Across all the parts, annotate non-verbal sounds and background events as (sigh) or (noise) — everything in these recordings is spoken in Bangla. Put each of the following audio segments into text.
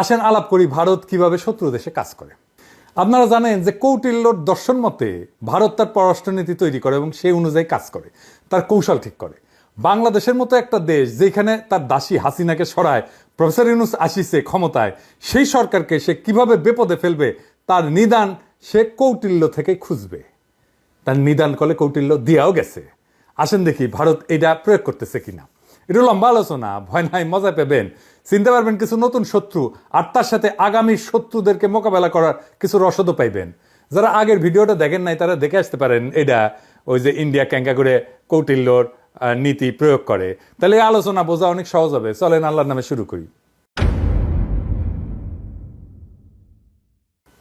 আসেন আলাপ করি ভারত কীভাবে শত্রু দেশে কাজ করে। আপনারা জানেন যে কৌটিল্যর দর্শন মতে ভারত তার পররাষ্ট্রনীতি তৈরি করে এবং সেই অনুযায়ী কাজ করে, তার কৌশল ঠিক করে। বাংলাদেশের মতো একটা দেশ যেখানে তার দাসী হাসিনাকে সরায়, প্রফেসর ইউনুস আসিছে ক্ষমতায়, সেই সরকারকে সে কীভাবে বিপদে ফেলবে, তার নিদান সে কৌটিল্য থেকে খুঁজবে। তার নিদান কলে কৌটিল্য দিয়াও গেছে। আসেন দেখি ভারত এটা প্রয়োগ করতেছে কিনা। এটা লম্বা আলোচনা। ভয় নাই মজা পাবেন। চিনতে পারবেন কিছু নতুন শত্রু, আর তার সাথে আগামী শত্রুদেরকে মোকাবেলা করার কিছু রসদও পাইবেন। যারা আগের ভিডিওটা দেখেন নাই, তারা দেখে আসতে পারেন এটা, ওই যে ইন্ডিয়া ক্যাঙ্কা করে কৌটিল্যর নীতি প্রয়োগ করে। তাহলে এই আলোচনা বোঝা অনেক সহজ হবে। চলেন আল্লাহর নামে শুরু করি।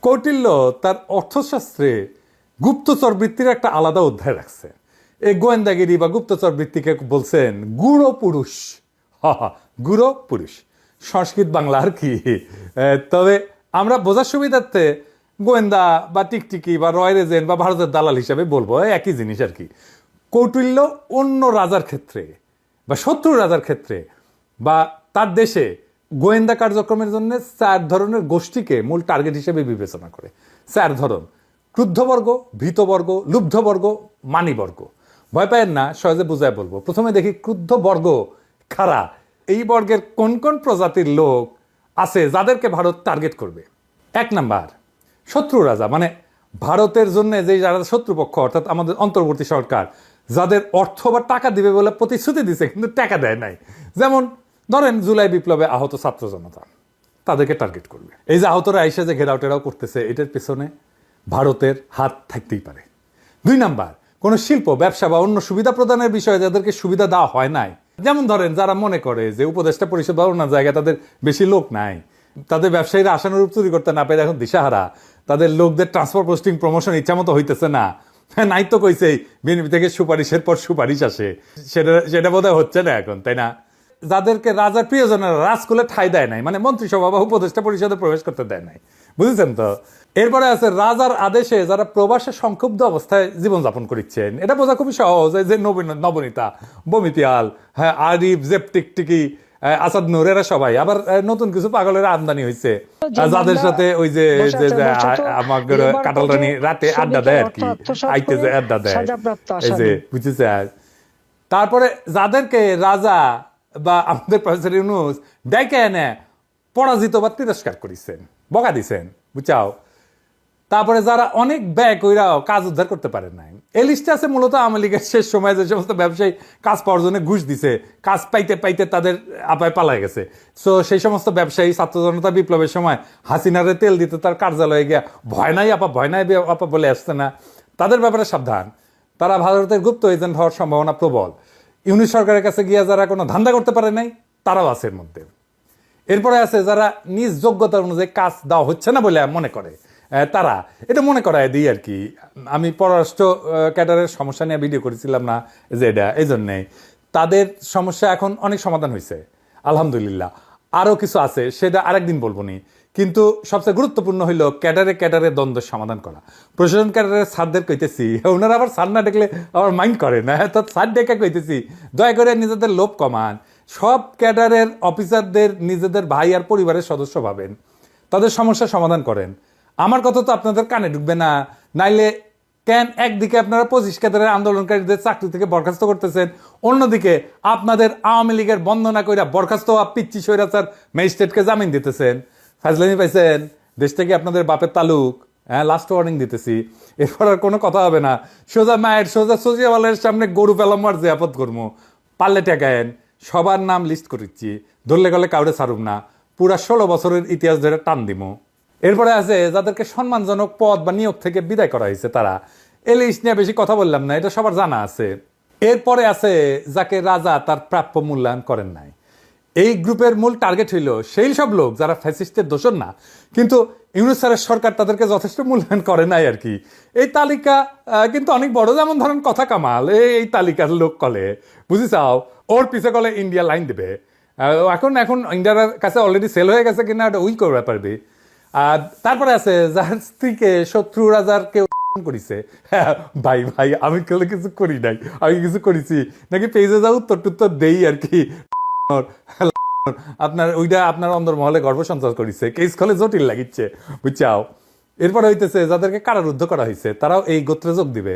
কৌটিল্য তার অর্থশাস্ত্রে গুপ্তচর বৃত্তির একটা আলাদা অধ্যায় রাখছে। এই গোয়েন্দাগিরি বা গুপ্তচর বৃত্তিকে বলছেন গুড়ো পুরুষ। হ গুড়ো পুরুষ। সংস্কৃত বাংলা আর কি। তবে আমরা বোঝার সুবিধার্থে গোয়েন্দা বা টিকটিকি বা রয়্যাল এজেন্ট বা ভারতের দালাল হিসাবে বলব একই জিনিস আর কি। কৌটিল্য অন্য রাজার ক্ষেত্রে বা শত্রু রাজার ক্ষেত্রে বা তার দেশে গোয়েন্দা কার্যক্রমের জন্য চার ধরনের গোষ্ঠীকে মূল টার্গেট হিসেবে বিবেচনা করে। চার ধরন, ক্রুদ্ধবর্গ, ভীতবর্গ, লুব্ধবর্গ, মানিবর্গ। ভয় পায়েন না, সহজে বুঝায় বলব। প্রথমে দেখি ক্রুদ্ধ বর্গ খারা এই বর্গের কোন কোন প্রজাতির লোক আছে যাদেরকে ভারত টার্গেট করবে? এক নাম্বার, শত্রু রাজা মানে ভারতের জন্য যে যারা শত্রুপক্ষ, অর্থাৎ আমাদের অন্তর্বর্তী সরকার, যাদের অর্থ বা টাকা দিবে বলে প্রতিশ্রুতি দিছে, কিন্তু টাকা দেয় নাই। যেমন, ধরেন জুলাই বিপ্লবে আহত ছাত্র জনতা, তাদেরকে টার্গেট করবে। এই যে আহতরা আইসা যে ঘেরাও টেরাও করতেছে, এটার পেছনে ভারতের হাত থাকতেই পারে। দুই নাম্বার কোনো শিল্প, ব্যবসা বা অন্য সুবিধা প্রদানের বিষয়ে যাদেরকে সুবিধা দেওয়া হয় নাই। যেমন ধরেন, যারা মনে করে যে উপদেষ্টা পরিষদ বা অন্য জায়গায় তাদের বেশি লোক নাই, তাদের ব্যবসায়ীরা আশানুরূপ চুরি করতে না পেরে এখন দিশাহারা, তাদের লোকদের ট্রান্সফার পোস্টিং প্রমোশন ইচ্ছা মতো হইতেছে না। হ্যাঁ নাই তো কইছেই, বিএনপি থেকে সুপারিশের পর সুপারিশ আসে। সেটা সেটা বোধহয় হচ্ছে না এখন, তাই না? যাদেরকে রাজার প্রিয়জনেরা রাজকুলে ঠাই দেয় নাই মানে মন্ত্রিসভা বা উপদেষ্টা পরিষদে প্রবেশ করতে দেয় নাই। বুঝেছেন তো? এরপরে আছে রাজার আদেশে যারা প্রবাসে সংক্ষুব্ধ অবস্থায় জীবনযাপন করছেন এটা বোঝা খুবই সহজ এই যে নবীন নবনীতা বমিতিয়াল হ্যাঁ আরিফ জেপটিকটিকি আসাদ নূর এরা সবাই। আবার নতুন কিছু পাগলের আমদানি হয়েছে যাদের সাথে ওই যে কাটাল রানী রাতে আড্ডা দেয় আর কি আইতে যে আড্ডা দেয়। এই যে বুঝেছে তারপরে যাদেরকে রাজা বা আমাদের প্রফেসর ইউনুস ডেকে এনে পরাজিত বা তিরস্কার করেছেন বকা দিছেন বুঝাও। তারপরে যারা অনেক ব্যয় কইরাও কাজ উদ্ধার করতে পারে নাই। এই লিস্টে আছে মূলত আওয়ামী লীগের শেষ সময় যে সমস্ত ব্যবসায়ী কাজ পাওয়ার জন্য ঘুষ দিছে, কাজ পাইতে পাইতে তাদের আপায় পালায় গেছে। সো সেই সমস্ত ব্যবসায়ী, ছাত্র জনতা বিপ্লবের সময় হাসিনারে তেল দিতে তার কার্যালয়ে গিয়া, ভয় নাই আপা, ভয় নাই আপা বলে আসছে না। তাদের ব্যাপারে সাবধান। তারা ভারতের গুপ্ত এজেন্ট হওয়ার সম্ভাবনা প্রবল। ইউনিট সরকারের কাছে গিয়া যারা কোনো ধান্দা করতে পারে নাই, তারাও আছে এর মধ্যে। এরপরে আছে যারা নিজ যোগ্যতা অনুযায়ী কাজ দেওয়া হচ্ছে না বলে মনে করে। তারা, এটা মনে করায় দিই আর কি। আমি পররাষ্ট্র ক্যাডারের সমস্যা নিয়ে ভিডিও করেছিলাম না, যে এটা এই জন্যে তাদের সমস্যা এখন অনেক সমাধান হয়েছে আলহামদুলিল্লাহ। আরও কিছু আছে, সেটা আরেকদিন বলব নি। কিন্তু সবচেয়ে গুরুত্বপূর্ণ হইল ক্যাডারে ক্যাডারে দ্বন্দ্বের সমাধান করা। প্রশাসন ক্যাডারের স্যারদের কইতেছি, ওনারা আবার স্যার না দেখলে আবার মাইন্ড করে না। তো স্যার ডেকে কইতেছি, দয়া করে নিজেদের লোভ কমান। সব ক্যাডারের অফিসারদের নিজেদের ভাই আর পরিবারের সদস্য ভাবেন। তাদের সমস্যার সমাধান করেন। আমার কথা তো আপনাদের কানে ঢুকবে না। নাইলে কেন একদিকে আপনারা পঁচিশ ক্যাডারের আন্দোলনকারীদের চাকরি থেকে বরখাস্ত করতেছেন, অন্যদিকে আপনাদের আওয়ামী লীগের বন্দনা কইরা বরখাস্ত হওয়া পিচ্ছি স্বৈরাচার ম্যাজিস্ট্রেটকে জামিন দিতেছেন। ফাজলামি পাইছেন, দেশ থেকে আপনাদের বাপের তালুক হ্যাঁ লাস্ট ওয়ার্নিং দিতেছি। এরপর আর কোনো কথা হবে না। সোজা মায়ের, সোজা সজিয়াওয়ালের সামনে গরু পেলাম আর যে আপদ করব পারলে টেকায়েন সবার নাম লিস্ট করেছি ধরলে গেলে কাউরে ছাড়ুম না। পুরা ষোলো বছরের ইতিহাস ধরে টান দিমো। এরপরে আছে, যাদেরকে সম্মানজনক পদ বা নিয়োগ থেকে বিদায় করা হয়েছে তারা। লিস্ট নিয়ে বেশি কথা বললাম না, এটা সবার জানা আছে। এরপরে আছে, যাকে রাজা তার প্রাপ্য মূল্যায়ন করেন নাই। এই গ্রুপের মূল টার্গেট হইল, সেই সব লোক যারা ফ্যাসিস্টের দোষর না, কিন্তু ইউনুস স্যারের সরকার তাদেরকে যথেষ্ট মূল্যায়ন করে নাই আর কি। এই তালিকা কিন্তু অনেক বড়, যেমন ধরেন কথা কামাল, এই তালিকার লোক কলে। বুঝি চাও? ওর পিছে কলে ইন্ডিয়া লাইন দেবে। এখন এখন ইন্ডিয়ার কাছে অলরেডি সেল হয়ে গেছে কিনা উই করবে পারবে আর তারপরে আছে যার স্ত্রীকে শত্রু রাজার কেউ করিছে। ভাই ভাই, আমি কেউ কিছু করি নাই, আমি কিছু করেছি। নাকি পেজে যা উত্তর টুত্তর দেই আর কি। আপনার, ওইটা আপনার অন্দরমহলে গর্ভ সঞ্চার করেছে। কেস খলে জটিল লাগিচ্ছে, বুঝছাও? এরপর হইতেছে, যাদেরকে কারারুদ্ধ করা হয়েছে তারাও এই গোত্রে যোগ দিবে।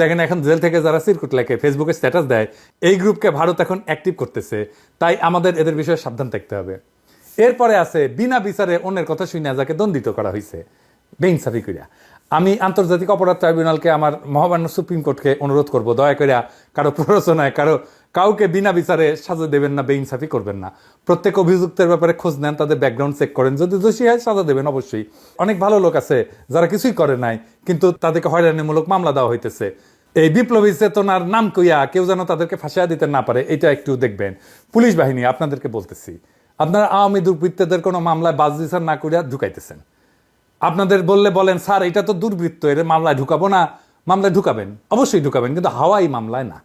দেখেন, এখন জেল থেকে যারা সিরকুট লেখে ফেসবুকে স্ট্যাটাস দেয়, এই গ্রুপকে ভারত এখন অ্যাক্টিভ করতেছে। তাই আমাদের এদের বিষয়ে সাবধান থাকতে হবে। এরপরে আছে, বিনা বিচারে অন্যের কথা শুনে যাকে দণ্ডিত করা হয়েছে বেইনসাফি করিয়া আমি আন্তর্জাতিক অপরাধ ট্রাইব্যুনালকে আমার মহামান্য সুপ্রিম কোর্টকে অনুরোধ করব, দয়া করিয়া কারও প্ররোচনায়, কারও, কাউকে বিনা বিচারে সাজা দেবেন না, বেইনসাফি করবেন না। প্রত্যেক অভিযুক্তের ব্যাপারে খোঁজ নেন, তাদের ব্যাকগ্রাউন্ড চেক করেন। যদি দোষী হয়, সাজা দেবেন অবশ্যই। অনেক ভালো লোক আছে যারা কিছুই করে নাই, কিন্তু তাদেরকে হয়রানিমূলক মামলা দেওয়া হইতেছে। এই বিপ্লবী চেতনার নাম কইয়া কেউ যেন তাদেরকে ফাঁসিয়া দিতে না পারে, এটা একটু দেখবেন। পুলিশ বাহিনী, আপনাদেরকে বলতেছি। আপনারা আওয়ামী দুর্বৃত্তদের কোনো মামলায় বাজ বিচার না করিয়া ঢুকাইতেছেন। আপনাদের বললে বলেন, স্যার, এটা তো দুর্বৃত্ত, এর মামলায় ঢুকাবো না। মামলায় ঢুকাবেন, অবশ্যই ঢুকাবেন, কিন্তু হাওয়াই মামলায় না।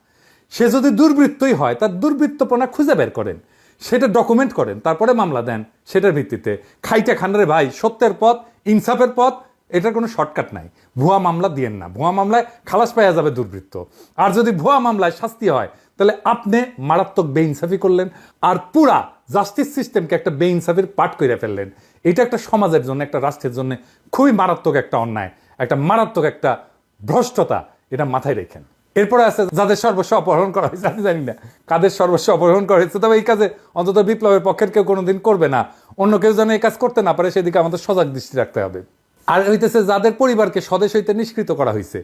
সে যদি দুর্বৃত্তই হয়, তার দুর্বৃত্তপনা খুঁজে বের করেন, সেটা ডকুমেন্ট করেন, তারপরে মামলা দেন, সেটার ভিত্তিতে। খাইতে খান্ডারে ভাই, সত্যের পথ, ইনসাফের পথ, এটার কোনো শর্টকাট নাই। ভুয়া মামলা দিয়েন না। ভুয়া মামলায় খালাস পাওয়া যাবে দুর্বৃত্ত। আর যদি ভুয়া মামলায় শাস্তি হয়, তাহলে আপনি মারাত্মক বেইনসাফি করলেন। আর পুরা জাস্টিস সিস্টেমকে একটা বেইনসাফির পাঠ করে ফেললেন। এটা একটা সমাজের জন্য, একটা রাষ্ট্রের জন্য খুবই মারাত্মক একটা অন্যায়, একটা মারাত্মক একটা ভ্রষ্টতা, এটা মাথায় রেখেন। এরপরে আছে যাদের সর্বস্ব অপহরণ করা হয়েছে, আমি জানি না। কাদের সর্বস্ব অপহরণ করা হয়েছে, তবে এই কাজে অন্তত বিপ্লবের পক্ষের কেউ কোনোদিন করবে না। অন্য কেউ যেন এই কাজ করতে না পারে, সেদিকে আমাদের সজাগ দৃষ্টি রাখতে হবে। আর হইতেছে যাদের পরিবারকে স্বদেশ হইতে নিষ্কৃত করা হয়েছে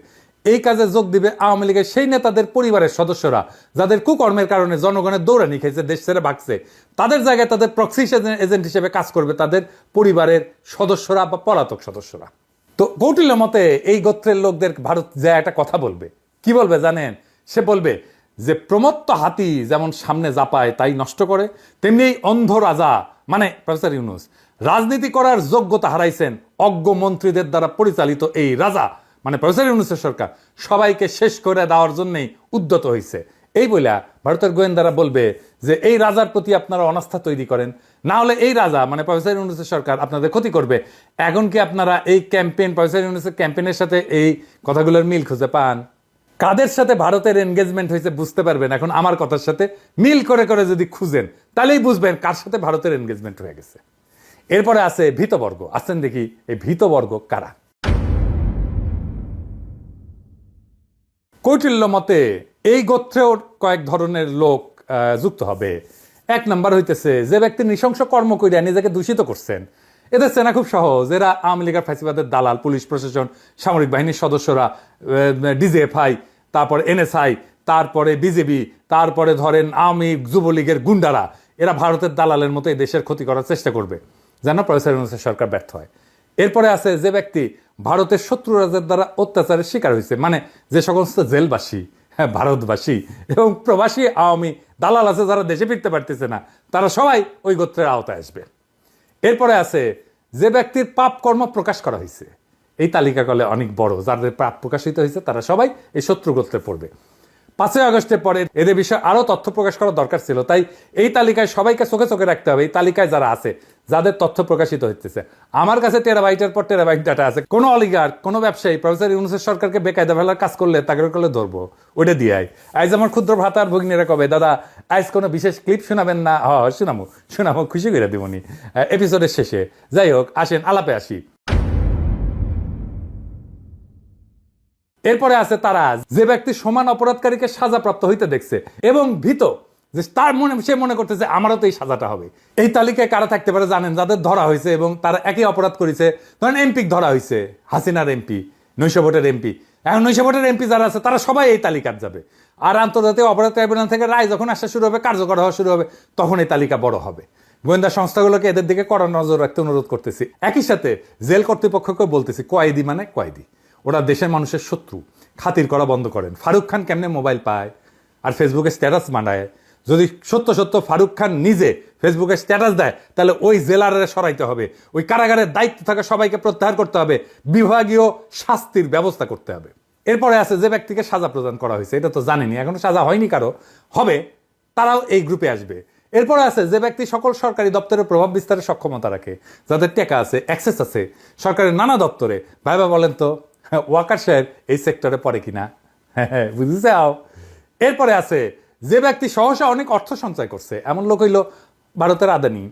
এই কাজে যোগ দিবে আওয়ামী লীগের সেই নেতাদের পরিবারের সদস্যরা, যাদের কুকর্মের কারণে জনগণের দৌড়ানি খেয়েছে দেশ ছেড়ে ভাগছে। তাদের জায়গায় তাদের প্রক্সি এজেন্ট হিসেবে কাজ করবে তাদের পরিবারের সদস্যরা বা পলাতক সদস্যরা। তো কৌটিল্য মতে এই গোত্রের লোকদের ভারত যে একটা কথা বলবে। কি বলবে জানেন? সে বলবে যে, প্রমত্ত হাতি যেমন সামনে জাপায়, তাই নষ্ট করে। তেমনি অন্ধ রাজা মানে প্রফেসর ইউনুস, রাজনীতি করার যোগ্যতা হারাইছেন অজ্ঞ মন্ত্রীদের দ্বারা পরিচালিত এই রাজা। মানে প্রফেসর ইউনুসের সরকার, সবাইকে শেষ করে দেওয়ার জন্যই উদ্যত হয়েছে এই বইলা ভারতের গোয়েন্দারা বলবে যে, এই রাজার প্রতি আপনারা অনাস্থা তৈরি করেন। না হলে এই রাজা মানে প্রফেসর ইউনুসের সরকার, আপনাদের ক্ষতি করবে। এখন কি আপনারা এই ক্যাম্পেইন, প্রফেসর ইউনুসের ক্যাম্পেইনের সাথে এই কথাগুলোর মিল খুঁজে পান? কাদের সাথে ভারতের এনগেজমেন্ট হয়েছে বুঝতে পারবেন এখন আমার কথার সাথে? মিল করে করে যদি খুঁজেন, তাহলেই বুঝবেন কার সাথে ভারতের এনগেজমেন্ট হয়ে গেছে। এরপরে আছে ভীতবর্গ। আসছেন দেখি এই ভীতবর্গ কারা? কৌটিল্য মতে, এই গোত্রেও কয়েক ধরনের লোক যুক্ত হবে। এক নাম্বার হইতেছে, যে ব্যক্তি নৃশংস কর্ম করিয়া নিজেকে দূষিত করছেন। এদের চেনা খুব সহজ। এরা আওয়ামী লীগের ফাঁসিবাদের দালাল, পুলিশ প্রশাসন, সামরিক বাহিনীর সদস্যরা ডিজিএফআই, তারপরে এনএসআই, তারপরে বিজেপি তারপরে ধরেন আওয়ামী যুবলীগের গুন্ডারা। এরা ভারতের দালালের মতো এই দেশের ক্ষতি করার চেষ্টা করবে। যেন প্রফেসর সরকার ব্যর্থ হয়। এরপরে আছে, যে ব্যক্তি ভারতের শত্রু রাজার দ্বারা অত্যাচারের শিকার হয়েছে। মানে যে সমস্ত জেলবাসী হ্যাঁ ভারতবাসী এবং প্রবাসী আওয়ামী দালাল আছে যারা দেশে ফিরতে পারতেছে না, তারা সবাই ওই গোত্রের আওতায় আসবে। এরপরে আছে যে ব্যক্তির পাপ কর্ম প্রকাশ করা হয়েছে। এই তালিকা কলে অনেক বড়, যাদের পাপ প্রকাশিত হয়েছে, তারা সবাই এই শত্রু গোত্রে পড়বে। পাঁচই আগস্টের পরে এদের বিষয়ে আরও তথ্য প্রকাশ করা দরকার ছিল। তাই এই তালিকায় সবাইকে চোখে চোখে রাখতে হবে, এই তালিকায় যারা আছে, যাদের তথ্য প্রকাশিত হচ্ছে আমার কাছে টেরাবাইটের পর টেরাবাইট ডাটা আছে। কোনো অলিগার, কোনো ব্যবসায়ী, প্রফেসর ইউনুসের সরকারকে বেকায়দা ফেলার কাজ করলে তাকে করলে ধরবো, ওইটা দিয়ে আয়। আজ আমার ক্ষুদ্র ভাতার ভগ্নীরা কবে? দাদা, আজ কোনো বিশেষ ক্লিপ শোনাবেন না? হ শোনামো শোনামো, খুশি করে দিবনি এপিসোডের শেষে। যাই হোক, আসেন, আলাপে আসি। এরপরে আছে তারা যে ব্যক্তি সমান অপরাধকারীকে সাজাপ্রাপ্ত হইতে দেখছে এবং ভীত, যে তার মনে, সে মনে করতেছে, আমারও তো এই সাজাটা হবে। এই তালিকায় কারা থাকতে পারে জানেন? যাদের ধরা হয়েছে এবং তারা একই অপরাধ করেছে। ধরেন এমপি ধরা হয়েছে, হাসিনার এমপি, নৈশ ভোটের এমপি। এখন নৈশ ভোটের এমপি যারা আছে, তারা সবাই এই তালিকার যাবে। আর আন্তর্জাতিক অপরাধ ট্রাইব্যুনাল থেকে রায় যখন আসা শুরু হবে, কার্যকর হওয়া শুরু হবে, তখন এই তালিকা বড় হবে। গোয়েন্দা সংস্থাগুলোকে এদের দিকে কড়া নজর রাখতে অনুরোধ করতেছি। একই সাথে জেল কর্তৃপক্ষকে বলতেছি, কয়েদি মানে কয়েদি। ওরা দেশের মানুষের শত্রু। খাতির করা বন্ধ করেন। ফারুক খান কেমনে মোবাইল পায়? আর ফেসবুকে স্ট্যাটাস বানায়। যদি সত্য সত্য ফারুক খান নিজে ফেসবুকে স্ট্যাটাস দেয়, তাহলে ওই জেলারে সরাইতে হবে। ওই কারাগারের দায়িত্ব থাকা সবাইকে প্রত্যাহার করতে হবে। বিভাগীয় শাস্তির ব্যবস্থা করতে হবে। এরপরে আছে যে ব্যক্তিকে সাজা প্রদান করা হয়েছে। এটা তো জানেনি। এখনও সাজা হয়নি কারও। হবে, তারাও এই গ্রুপে আসবে। এরপরে আছে যে ব্যক্তি সকল সরকারি দপ্তরে প্রভাব বিস্তারের সক্ষমতা রাখে। যাদের টেকা আছে অ্যাক্সেস আছে। সরকারের নানা দপ্তরে। ভাইবা বলেন তো (laughs) ওয়াকার শেয়ার এই সেক্টরে পড়ে কিনা? হ্যাঁ হ্যাঁ বুঝেছে আও এরপরে আছে, যে ব্যক্তি সহসা অনেক অর্থ সঞ্চয় করছে, এমন লোক হইল ভারতের আদানি।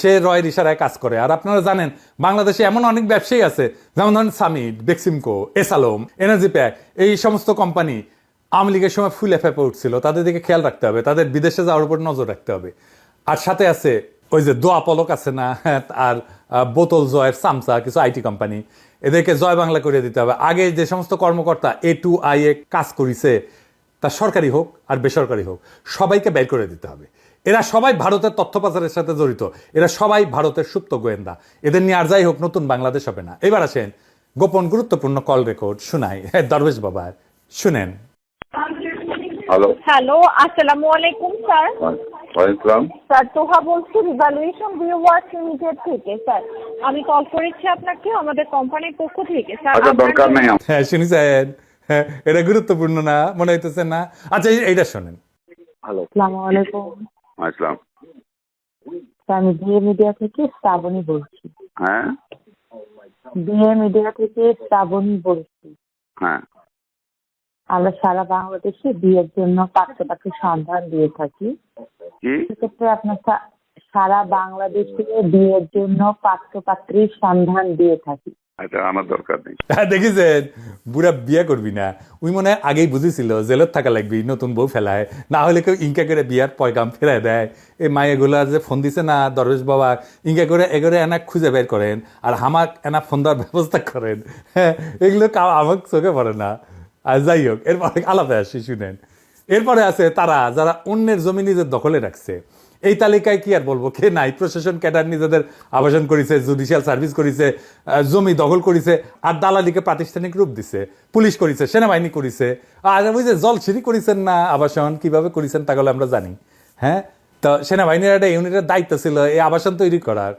সে রয়ের ইশারায় কাজ করে। আর আপনারা জানেন, বাংলাদেশে এমন অনেক ব্যবসায়ী আছে, যেমন ধরেন সামিট বেক্সিমকো, এসালোম, এনার্জি প্যাক, এই সমস্ত কোম্পানি আওয়ামী লীগের সময় ফুলে ফেপে উঠছিল। তাদের দিকে খেয়াল রাখতে হবে, তাদের বিদেশে যাওয়ার উপর নজর রাখতে হবে। আর সাথে আছে, ওই যে দোয়া পলক আছে না, (laughs) আর বোতল জয়ের সামসা কিছু আইটি কোম্পানি এদেরকে জয় বাংলা করে দিতে হবে। আগে যে সমস্ত কর্মকর্তা এ টু আই এ কাজ করিছে তা সরকারি হোক আর বেসরকারি হোক সবাইকে বের করে দিতে হবে। এরা সবাই ভারতের তথ্য পাচারের সাথে জড়িত। এরা সবাই ভারতের সুপ্ত গোয়েন্দা। এদের নিয়ে আর যাই হোক নতুন বাংলাদেশ হবে না। এবার আসেন গোপন গুরুত্বপূর্ণ কল রেকর্ড শুনাই। দরবেশ বাবা শুনেন। হ্যালো। হ্যালো আসসালামু আলাইকুম স্যার। ওয়ালাইকুম স্যার তোহা বলছি রিভ্যালুয়েশন লিমিটেড থেকে। স্যার আমি কল করেছি আপনাকে আমাদের কোম্পানির পক্ষ থেকে। স্যার আচ্ছা দরকার যে- নেই আমার। হ্যাঁ হ্যাঁ এটা গুরুত্বপূর্ণ না মনে হইতেছে না। আচ্ছা এইটা শোনেন। হ্যালো আসসালামু আলাইকুম। আসসালাম। আমি বিএ মিডিয়া থেকে শ্রাবণী বলছি। হ্যাঁ? বিএ মিডিয়া থেকে শ্রাবণী বলছি। হ্যাঁ। আমরা সারা বাংলাদেশে বিয়ের জন্য পাত্রপাত্রীর সন্ধান দিয়ে থাকি। সেক্ষেত্রে আপনার সা- সারা বাংলাদেশে বিয়ের জন্য পাত্রপাত্রীর সন্ধান দিয়ে থাকি। এটা আমার দরকার নেই। হ্যাঁ দেখেছেন? বুড়া বিয়ে করবি না। উই মনে হয় আগেই বুঝেছিল জেলত থাকা লাগবি নতুন বউ ফেলায়। না হলে কেউ ইনকা করে বিয়ার পয়গাম ফেরায় দেয়। এই মায়েগুলা যে ফোন দিছে না দরবেশ বাবা ইনকা করে এগোরে এনা খুঁজে বের করেন আর হামাক এনা ফোন দেওয়ার ব্যবস্থা করেন। হ্যাঁ এগুলো কাউ আমার চোখে পড়ে না। আর যাই হোক এরপরে আলাদা আসি শুনেন। এরপরে আছে তারা, যারা অন্যের জমি নিজের দখলে রাখছে। এই তালিকায় কি আর বলব? কে নাই? প্রশাসন ক্যাডার নিজেদের আবাসন করেছে জুডিশিয়াল সার্ভিস করেছে জমি দখল করেছে, আর দালালিকে প্রাতিষ্ঠানিক রূপ দিছে, পুলিশ করেছে, সেনাবাহিনী করেছে। আর ওই যে জলছিরি করেছেন না আবাসন, কীভাবে করেছেন তাহলে আমরা জানি হ্যাঁ? তো সেনাবাহিনীর একটা ইউনিটের দায়িত্ব ছিল এই আবাসন তৈরি করার।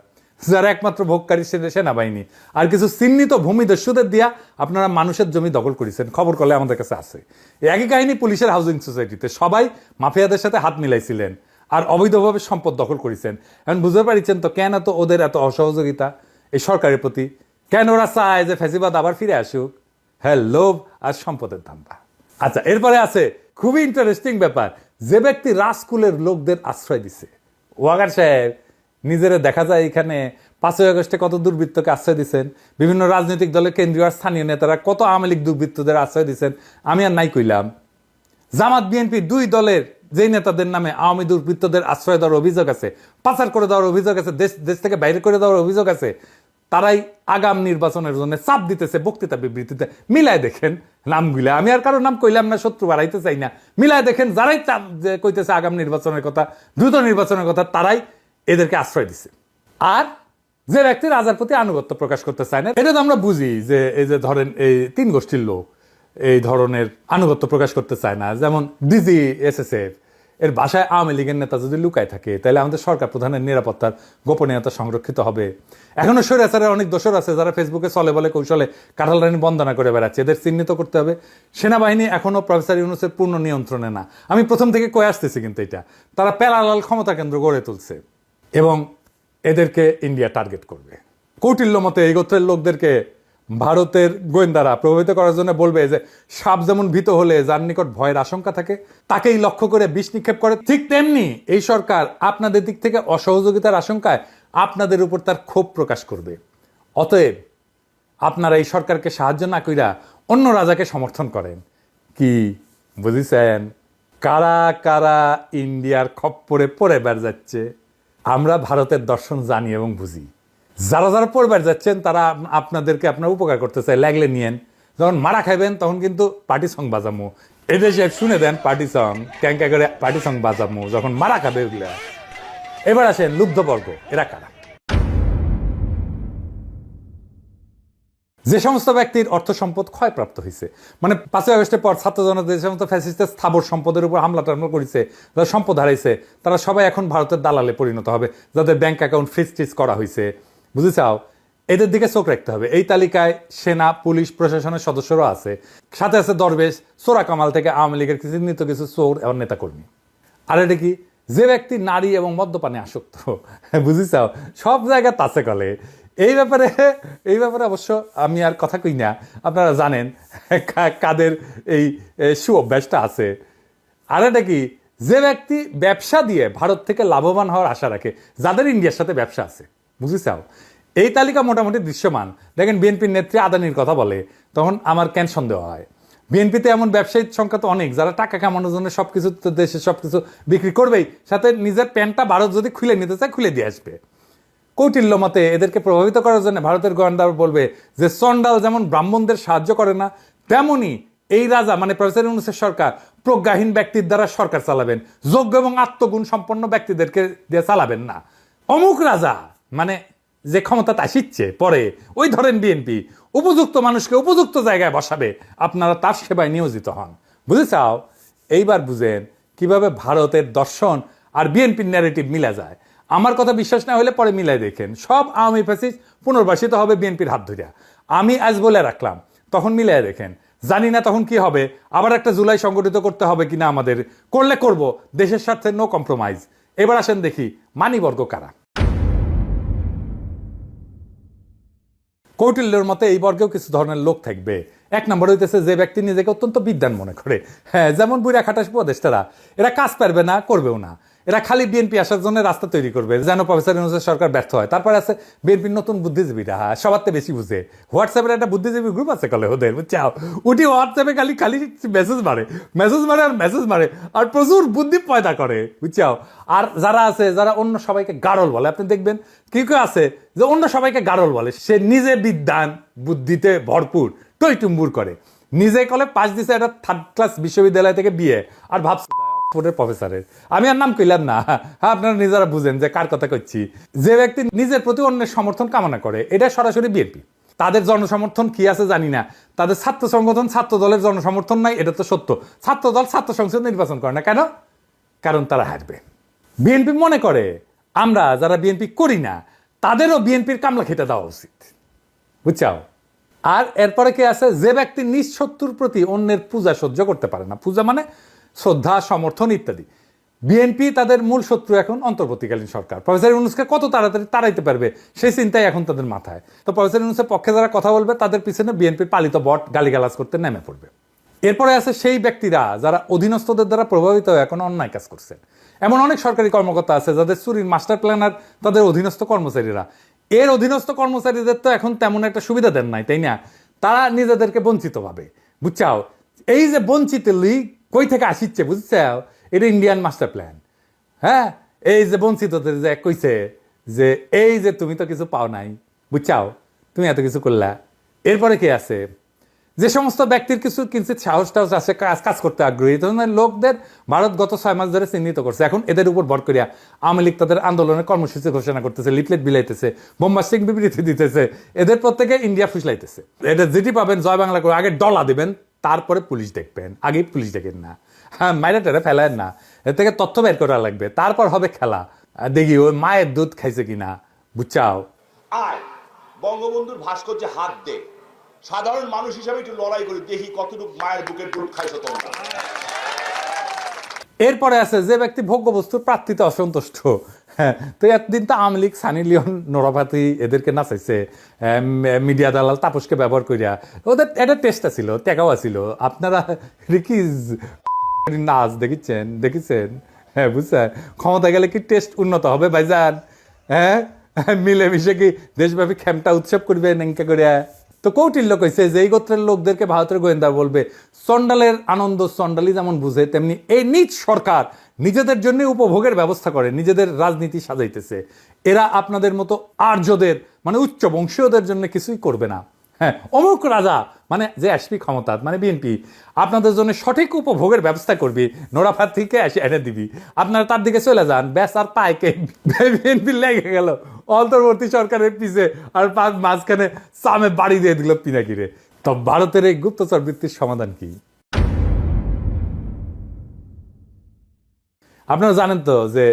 যারা একমাত্র ভোগকারী সে- সেনাবাহিনী। আর কিছু চিহ্নিত ভূমিদস্যুদের দিয়া আপনারা মানুষের জমি দখল করেছেন। খবর করলে আমাদের কাছে আছে। একই কাহিনী পুলিশের হাউজিং সোসাইটিতে সবাই মাফিয়াদের সাথে হাত মিলাইছিলেন আর অবৈধভাবে সম্পদ দখল করেছেন। এখন বুঝতে পারছেন তো কেন এত ওদের এত অসহযোগিতা? এই সরকারের প্রতি কেন ওরা চায় যে ফেসিবাদ আবার ফিরে আসুক? হ্যাঁ লোভ আর সম্পদের ধান্দা। আচ্ছা এরপরে আছে, খুবই ইন্টারেস্টিং ব্যাপার। যে ব্যক্তি রাজকুলের লোকদের আশ্রয় দিছে। ওয়াগার সাহেব নিজেরা দেখা যায় এখানে পাঁচই আগস্টে কত দুর্বৃত্তকে আশ্রয় দিচ্ছেন বিভিন্ন রাজনৈতিক দলের কেন্দ্রীয় আর স্থানীয় নেতারা কত আওয়ামী লীগ দুর্বৃত্তদের আশ্রয় দিচ্ছেন আমি আর নাই কইলাম। জামাত, বিএনপি দুই দলের যেই নেতাদের নামে আওয়ামী দুর্বৃত্তদের আশ্রয় দেওয়ার অভিযোগ আছে, পাচার করে দেওয়ার অভিযোগ আছে, দেশ দেশ থেকে বাইরে করে দেওয়ার অভিযোগ আছে, তারাই আগাম নির্বাচনের জন্য চাপ দিতেছে বক্তৃতা বিবৃতিতে। মিলায় দেখেন, নামগুলা আমি আর কারও নাম কইলাম না, শত্রু বাড়াইতে চাই না। মিলায় দেখেন, যারাই কইতেছে আগাম নির্বাচনের কথা, দ্রুত নির্বাচনের কথা, তারাই এদেরকে আশ্রয় দিছে। আর যে ব্যক্তি রাজার প্রতি আনুগত্য প্রকাশ করতে চায় না, এটা তো আমরা বুঝি যে এই যে ধরেন এই তিন গোষ্ঠীর লোক, এই ধরনের আনুগত্য প্রকাশ করতে চায় না। যেমন ডিজি, এসএসএফ, এর বাসায় আওয়ামী লীগের নেতা যদি লুকায় থাকে, তাহলে আমাদের সরকার প্রধানের নিরাপত্তার গোপনীয়তা সংরক্ষিত হবে। এখনও স্বৈরাচারের অনেক দোষর আছে যারা ফেসবুকে চলে বলে কৌশলে কাঁঠাল রানী বন্দনা করে বেড়াচ্ছে। এদের চিহ্নিত করতে হবে। সেনাবাহিনী এখনও প্রফেসর ইউনুসের পূর্ণ নিয়ন্ত্রণে না। আমি প্রথম থেকে কয়ে আসতেছি কিন্তু এটা। তারা প্যারালাল ক্ষমতা কেন্দ্র গড়ে তুলছে। এবং এদেরকে ইন্ডিয়া টার্গেট করবে। কৌটিল্য মতে এই গোত্রের লোকদেরকে ভারতের গোয়েন্দারা প্রভাবিত করার জন্য বলবে যে, সাপ যেমন ভীত হলে যার নিকট ভয়ের আশঙ্কা থাকে, তাকেই লক্ষ্য করে বিষ নিক্ষেপ করে। ঠিক তেমনি এই সরকার আপনাদের দিক থেকে অসহযোগিতার আশঙ্কায় আপনাদের উপর তার ক্ষোভ প্রকাশ করবে। অতএব আপনারা এই সরকারকে সাহায্য না কইরা অন্য রাজাকে সমর্থন করেন। কি বুঝিছেন? কারা কারা ইন্ডিয়ার খপ্পরে পড়ে বেড় যাচ্ছে আমরা ভারতের দর্শন জানি এবং বুঝি। যারা যারা পরিবার যাচ্ছেন, তারা আপনাদেরকে আপনার উপকার করতে চায়। লাগলে নিয়েন। যখন মারা খাইবেন, তখন কিন্তু পার্টি সং বাজামো। এদের সাহেব শুনে দেন পার্টি সং ক্যাঙ্কা করে পার্টি সং বাজামো, যখন মারা খাবে ওগুলা। এবার আসেন লুব্ধবর্গ। এরা কারা? যে সমস্ত ব্যক্তির অর্থ সম্পদ ক্ষয়প্রাপ্ত হয়েছে মানে পাঁচই আগস্টের পর ছাত্র জনতা যে সমস্ত ফ্যাসিস্টের স্থাবর সম্পদের উপর হামলা টামলা করেছে, যারা সম্পদ হারাইছে, তারা সবাই এখন ভারতের দালালে পরিণত হবে, যাদের ব্যাংক অ্যাকাউন্ট ফ্রিজ টিজ করা হয়েছে। বুঝেছাও এদের দিকে চোখ রাখতে হবে। এই তালিকায় সেনা, পুলিশ, প্রশাসনের সদস্যরা আছে। সাথে আছে দরবেশ, সোরা কামাল থেকে আওয়ামী লীগের চিহ্নিত কিছু চোর এবং নেতাকর্মী। আর এটা কি? যে ব্যক্তি নারী এবং মদ্যপানে আসক্ত (laughs) বুঝিছাও সব জায়গায় তাছে কলে। এই ব্যাপারে এই ব্যাপারে অবশ্য আমি আর কথা কই না। আপনারা জানেন কাদের এই সু অভ্যাসটা আছে। আর এটা কি, যে ব্যক্তি ব্যবসা দিয়ে ভারত থেকে লাভবান হওয়ার আশা রাখে, যাদের ইন্ডিয়ার সাথে ব্যবসা আছে, বুঝেছাও? এই তালিকা মোটামুটি দৃশ্যমান। দেখেন, বিএনপির নেত্রী আদানির কথা বলে, তখন আমার কেন সন্দেহ হয়? বিএনপিতে এমন ব্যবসায়ীর সংখ্যা তো অনেক, যারা টাকা কামানোর জন্য সব কিছু দেশে সব কিছু বিক্রি করবেই, সাথে নিজের প্যান্টটা ভারত যদি খুলে নিতে চায়, খুলে দিয়ে আসবে। কৌটিল্য মতে এদেরকে প্রভাবিত করার জন্য ভারতের গোয়েন্দার বলবে যে চন্ডাল যেমন ব্রাহ্মণদের সাহায্য করে না, তেমনি এই রাজা মানে প্রফেসর ইউনুসের সরকার প্রজ্ঞাহীন ব্যক্তির দ্বারা সরকার চালাবেন। যোগ্য এবং আত্মগুণ সম্পন্ন ব্যক্তিদেরকে দিয়ে চালাবেন না। অমুক রাজা মানে যে ক্ষমতা তা আসিচ্ছে পরে ওই ধরেন বিএনপি, উপযুক্ত মানুষকে উপযুক্ত জায়গায় বসাবে, আপনারা তার সেবায় নিয়োজিত হন। বুঝেছাও? এইবার বুঝেন কীভাবে ভারতের দর্শন আর বিএনপির ন্যারেটিভ মিলা যায়। আমার কথা বিশ্বাস না হলে পরে মিলাই দেখেন। সব আওয়ামী ফ্যাসিস পুনর্বাসিত হবে বিএনপির হাত ধরিয়া। আমি আজ বলে রাখলাম, তখন মিলাই দেখেন। জানি না তখন কি হবে, আবার একটা জুলাই সংগঠিত করতে হবে কিনা আমাদের। করলে করব, দেশের স্বার্থে নো কম্প্রোমাইজ এবার আসেন দেখি, মানিবর্গ কারা? কৌটিল্যের মতে এই বর্গেও কিছু ধরনের লোক থাকবে। এক নম্বর হইতেছে যে ব্যক্তি নিজেকে অত্যন্ত বিদ্যান মনে করে। হ্যাঁ যেমন বুড়া খাটাস উপদেষ্টারা। এরা কাজ পারবে না, করবেও না। এরা খালি বিএনপি আসার জন্য রাস্তা তৈরি করবে যেন প্রফেসর ইউনুসের সরকার ব্যর্থ হয়। তারপরে আছে বিএনপির নতুন বুদ্ধিজীবীরা। হ্যাঁ, সবার থেকে বেশি বুঝে। হোয়াটসঅ্যাপের একটা বুদ্ধিজীবী গ্রুপ আছে কলে ওদের বুঝছাও? উঠি হোয়াটসঅ্যাপে খালি খালি মেসেজ মারে মেসেজ মারে আর মেসেজ মারে আর প্রচুর বুদ্ধি পয়দা করে বুঝছাও? আর যারা আছে যারা অন্য সবাইকে গাড়ল বলে আপনি দেখবেন কি কেউ আছে যে অন্য সবাইকে গাড়ল বলে সে নিজে বিদ্যান বুদ্ধিতে ভরপুর টইটুম্বুর করে। নিজে কলে পাশ দিছে একটা থার্ড ক্লাস বিশ্ববিদ্যালয় থেকে বিয়ে আর ভাবছে অক্সফোর্ডের প্রফেসরের। আমি আর নাম কইলাম না। হ্যাঁ আপনারা নিজেরা বুঝেন যে কার কথা কইছি। যে ব্যক্তি নিজের প্রতি অন্যের সমর্থন কামনা করে, এটা সরাসরি বিএনপি। তাদের জনসমর্থন কি আছে জানি না। তাদের ছাত্র সংগঠন ছাত্র দলের জনসমর্থন নাই, এটা তো সত্য। ছাত্র দল ছাত্র সংসদ নির্বাচন করে না কেন? কারণ তারা হারবে। বিএনপি মনে করে, আমরা যারা বিএনপি করি না, তাদেরও বিএনপির কামলা খেতে দেওয়া উচিত। বুঝছাও? আর এরপরে কি আছে? যে ব্যক্তি নিজ শত্রুর প্রতি অন্যের পূজা সহ্য করতে পারে না। পূজা মানে শ্রদ্ধা, সমর্থন ইত্যাদি। বিএনপি তাদের মূল শত্রু এখন অন্তর্বর্তীকালীন সরকার। প্রফেসর ইউনুসকে কত তাড়াতাড়ি তাড়াইতে পারবে, সেই চিন্তাই এখন তাদের মাথায়। তো প্রফেসর ইউনুসের পক্ষে যারা কথা বলবে, তাদের পিছনে বিএনপির পালিত বট গালিগালাজ করতে নেমে পড়বে। এরপরে আছে সেই ব্যক্তিরা যারা অধীনস্থদের দ্বারা প্রভাবিত হয়ে এখন অন্যায় কাজ করছেন এমন অনেক সরকারি কর্মকর্তা আছে যাদের চুরির মাস্টার প্ল্যানার তাদের অধীনস্থ কর্মচারীরা। এর অধীনস্থ কর্মচারীদের তো এখন তেমন একটা সুবিধা দেন নাই, তাই না? তারা নিজেদেরকে বঞ্চিত ভাবে বুঝছাও? এই যে বঞ্চিত লিগ কই থেকে আসিচ্ছে, বুঝছাও? এটা ইন্ডিয়ান মাস্টার প্ল্যান হ্যাঁ? এই যে বঞ্চিতদের যে কইছে যে, এই যে তুমি তো কিছু পাও নাই, বুঝছাও? তুমি এত কিছু করলা। এরপরে কি আছে? যে সমস্ত ব্যক্তির কিছু কিঞ্চিত সাহস টাহস আছে, কাজ কাজ করতে আগ্রহী। ধরনের লোকদের ভারত গত ছয় মাস ধরে চিহ্নিত করছে। এখন এদের উপর ভর করিয়া আওয়ামী লীগ তাদের আন্দোলনের কর্মসূচি ঘোষণা করতেছে, লিফলেট বিলাইতেছে বোম্বাস্টিং বিবৃতি দিতেছে। এদের প্রত্যেকে ইন্ডিয়া ফুসলাইতেছে। এটা যেটি পাবেন জয় বাংলা করে, আগে ডলা দিবেন। তারপরে পুলিশ দেখবেন আগে পুলিশ দেখেন না। হ্যাঁ মাইরা টেরে ফেলেন না। এর থেকে তথ্য বের করা লাগবে। তারপর হবে খেলা। দেখি ওই মায়ের দুধ খাইছে কিনা? বুঝছাও আয় বঙ্গবন্ধুর ভাস্কর্যে হাত দে। সাধারণ মানুষ হিসাবে একটু লড়াই করি দেখি কতটুকু মায়ের বুকের দুধ খাইছো তোমরা। এরপরে আছে যে ব্যক্তি ভোগ্যবস্তুর প্রার্থীতে অসন্তুষ্ট হ্যাঁ তো একদিন তো আওয়ামী লীগ, সানি লিওন নোরাভাতি এদেরকে নাচাইছে মিডিয়া দালাল তাপসকে ব্যবহার করিয়া ওদের এটা টেস্ট ছিল টেকাও ছিল আপনারা রিকিজ নাচ দেখিছেন দেখেছেন হ্যাঁ বুঝছেন? ক্ষমতা গেলে কি টেস্ট উন্নত হবে, ভাইজান? হ্যাঁ? মিলেমিশে কি দেশব্যাপী খেমটা উৎসব করবে নেঙ্কা করিয়া তো কৌটিল্য কইছে যে এই গোত্রের লোকদেরকে ভারতের গোয়েন্দা বলবে চন্ডালের আনন্দ চন্ডালি যেমন বুঝে, তেমনি এই নিজ সরকার নিজেদের জন্য উপভোগের ব্যবস্থা করে, নিজেদের রাজনীতি সাজাইতেছে। এরা আপনাদের মতো আর্যদের মানে উচ্চ বংশীয়দের জন্য কিছুই করবে না। হ্যাঁ অমুক রাজা মানে যে আসবি ক্ষমতা মানে বিএনপি আপনাদের জন্য সঠিক উপভোগের ব্যবস্থা করবি নোরাফার থেকে এসে এনে দিবি। আপনারা তার দিকে চলে যান, ব্যাস আর পায়কে বিএনপি লেগে গেল। অন্তর্বর্তী সরকারের পিছে আর পাঁচ মাঝখানে সামে বাড়ি দিয়ে দিল পিনাকিরে। তো ভারতের এই গুপ্তচর বৃত্তির সমাধান কি? আপনারা জানেন তো যে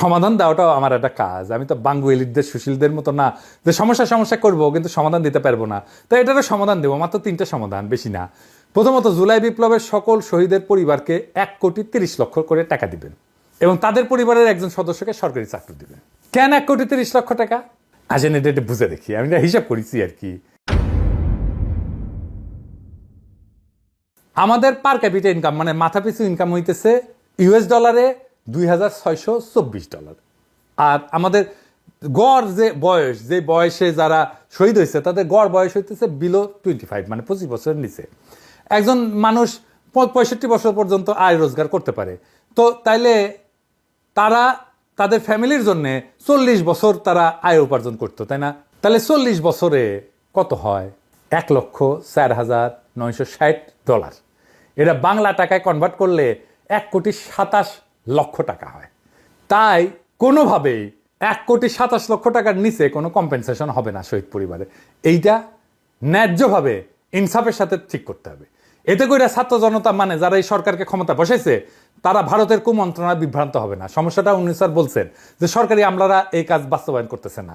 সমাধান দেওয়াটাও আমার একটা কাজ। আমি তো বাঙ্গু সুশীলদের মতো না যে সমস্যা সমস্যা করব, কিন্তু সমাধান দিতে পারব না। তো এটারও সমাধান দেবো, মাত্র তিনটা সমাধান, বেশি না। প্রথমত, জুলাই বিপ্লবের সকল শহীদের পরিবারকে এক কোটি তিরিশ লক্ষ করে টাকা দিবেন এবং তাদের পরিবারের একজন সদস্যকে সরকারি চাকরি দিবেন। কেন এক কোটি তিরিশ লক্ষ টাকা? আসেন এটা এটা বুঝে দেখি, আমি হিসাব করেছি আর কি। আমাদের পার ক্যাপিটা ইনকাম মানে মাথা পিছু ইনকাম হইতেছে ইউএস ডলারে দুই হাজার ছয়শো চব্বিশ ডলার। আর আমাদের গড় যে বয়স, যে বয়সে যারা শহীদ হয়েছে, তাদের গড় বয়স হইতেছে বিলো টোয়েন্টি ফাইভ মানে পঁচিশ বছরের নিচে। একজন মানুষ পঁয়ষট্টি বছর পর্যন্ত আয় রোজগার করতে পারে। তো তাইলে তারা, তাদের ফ্যামিলির জন্যে চল্লিশ বছর তারা আয় উপার্জন করতো, তাই না? তাহলে চল্লিশ বছরে কত হয়? এক লক্ষ চার হাজার নয়শো ষাট ডলার। এটা বাংলা টাকায় কনভার্ট করলে এক কোটি সাতাশ লক্ষ টাকা হয়। তাই কোনোভাবেই এক কোটি সাতাশ লক্ষ টাকার নিচে কোনো কম্পেনসেশন হবে না শহীদ পরিবারে। এইটা ন্যায্যভাবে ইনসাফের সাথে ঠিক করতে হবে। এতে করে ছাত্র জনতা মানে যারা এই সরকারকে ক্ষমতা বসেছে তারা ভারতের কুমন্ত্রণায় বিভ্রান্ত হবে না। সমস্যাটা উনি স্যার বলছেন যে, সরকারি আমলারা এই কাজ বাস্তবায়ন করতেছে না।